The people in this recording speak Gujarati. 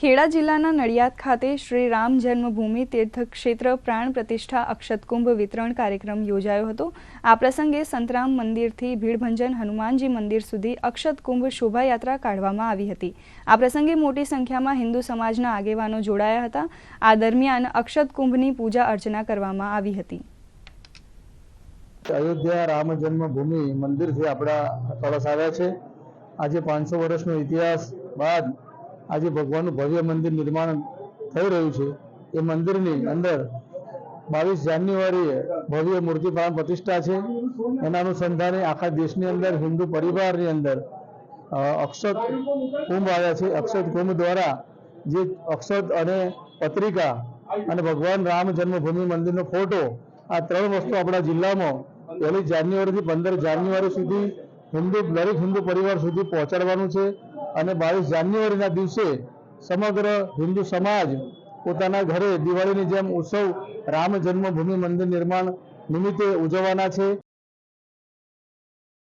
ખેડા જિલ્લાના નડિયાદ ખાતે શ્રી રામ જન્મભૂમિ તીર્થક્ષેત્ર પ્રાણ પ્રતિષ્ઠા અક્ષતકુંભ વિતરણ કાર્યક્રમ યોજાયો હતો. આ પ્રસંગે સંતરામ મંદિરથી ભીડભંજન હનુમાનજી મંદિર સુધી અક્ષતકુંભ શોભાયાત્રા કાઢવામાં આવી હતી. આ પ્રસંગે મોટી સંખ્યામાં હિન્દુ સમાજના આગેવાનો જોડાયા હતા. આ દરમિયાન અક્ષતકુંભની પૂજા અર્ચના કરવામાં આવી હતી. અયોધ્યા રામ જન્મભૂમિ મંદિરથી આપણા આવ્યા છે. આજે પાંચસો વર્ષનો ઇતિહાસ બાદ આજે ભગવાનનું ભવ્ય મંદિર નિર્માણ થઈ રહ્યું છે. એ મંદિરની અંદર બાવીસ જાન્યુઆરીએ ભવ્ય મૂર્તિ પ્રાણ પ્રતિષ્ઠા છે. એના અનુસંધાને આખા દેશની અંદર, હિન્દુ પરિવારની અંદર અક્ષત કુંભ આવ્યા છે. અક્ષત કુંભ દ્વારા જે અક્ષત અને પત્રિકા અને ભગવાન રામ જન્મભૂમિ મંદિરનો ફોટો આ ત્રણ વસ્તુ આપણા જિલ્લામાં પહેલી જાન્યુઆરીથી પંદર જાન્યુઆરી સુધી હિન્દુ, દરેક હિન્દુ પરિવાર સુધી પહોંચાડવાનું છે. અને બાવીસ જાન્યુઆરીના દિવસે સમગ્ર હિન્દુ સમાજ પોતાના ઘરે દિવાળીની જેમ ઉત્સવ રામ જન્મભૂમિ મંદિર નિર્માણ નિમિત્તે ઉજવવાના છે.